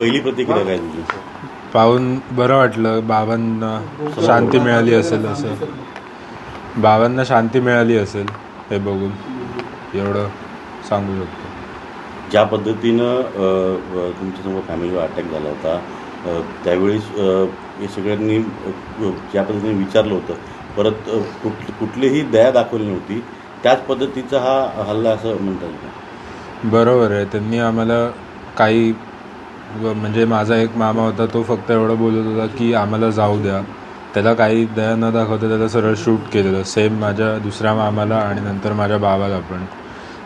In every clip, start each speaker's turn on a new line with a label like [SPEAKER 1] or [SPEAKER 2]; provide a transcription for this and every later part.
[SPEAKER 1] पहिली प्रतिक्रिया काय तुझी?
[SPEAKER 2] पाहून बरं वाटलं बाबांना शांती मिळाली असेल असं. बाबांना शांती मिळाली असेल हे बघून एवढं सांगू शकतो.
[SPEAKER 1] ज्या पद्धतीनं अ, अ, तुमच्यासमोर फॅमिलीवर अटॅक झाला होता अ, त्यावेळेस अ, हे सगळ्यांनी अ, ज्या पद्धतीने विचारलं होतं परत अ, कुठ कुठलीही दया दाखवली नव्हती त्याच पद्धतीचा हा हल्ला असं म्हणता येईल का?
[SPEAKER 2] बरोबर आहे. त्यांनी आम्हाला काही म्हणजे माझा एक मामा होता तो फक्त एवढं बोलत होता की आम्हाला जाऊ द्या. त्याला काही दया न दाखवता त्याला सरळ शूट केलेलं. सेम माझ्या दुसऱ्या मामाला आणि नंतर माझ्या बाबाला पण.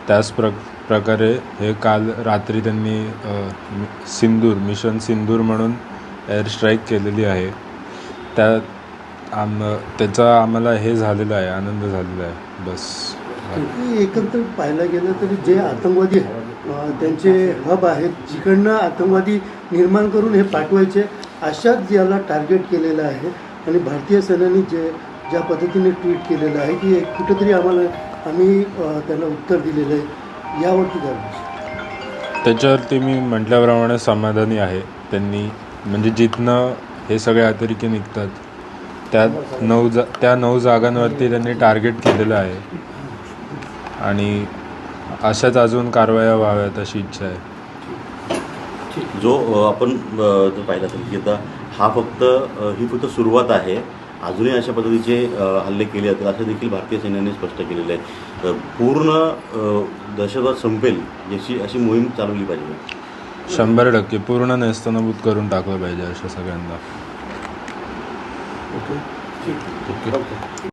[SPEAKER 2] त्याच प्र प्रकारे हे काल रात्री त्यांनी सिंदूर मिशन सिंदूर म्हणून एअर स्ट्राईक केलेली आहे. त्या आम त्याचा आम्हाला हे झालेलं आहे आनंद झालेला आहे. बस.
[SPEAKER 3] एकंदर पाहायला गेलं तरी जे आतंकवादी त्यांचे हब आहेत जिकडनं आतंकवादी निर्माण करून हे पाठवायचे अशाच याला टार्गेट केलेलं आहे. आणि भारतीय सेनेने जे ज्या पद्धतीने ट्विट केलेलं आहे की एक कुठंतरी आम्हाला आम्ही त्यांना उत्तर दिलेलं आहे. यावरती काय
[SPEAKER 2] त्याच्यावरती मी म्हटल्याप्रमाणे समाधानी आहे. त्यांनी म्हणजे जिथनं हे सगळे अतिरेकी निघतात त्या नऊ जा त्या नऊ जागांवरती त्यांनी टार्गेट केलेलं आहे. आणि अशाच अजून कारवाया व्हाव्यात अशी इच्छा आहे.
[SPEAKER 1] जो आपण पाहिलं असेल की आता हा फक्त ही फक्त सुरुवात आहे. अजूनही अशा पद्धतीचे हल्ले केले जातील असं देखील भारतीय सैन्याने स्पष्ट केलेलं आहे. पूर्ण दहशतवाद संपेल याची अशी मोहीम चालवली पाहिजे.
[SPEAKER 2] शंभर टक्के पूर्ण नेस्तनाबूत करून टाकलं पाहिजे अशा सगळ्यांना.
[SPEAKER 3] ओके.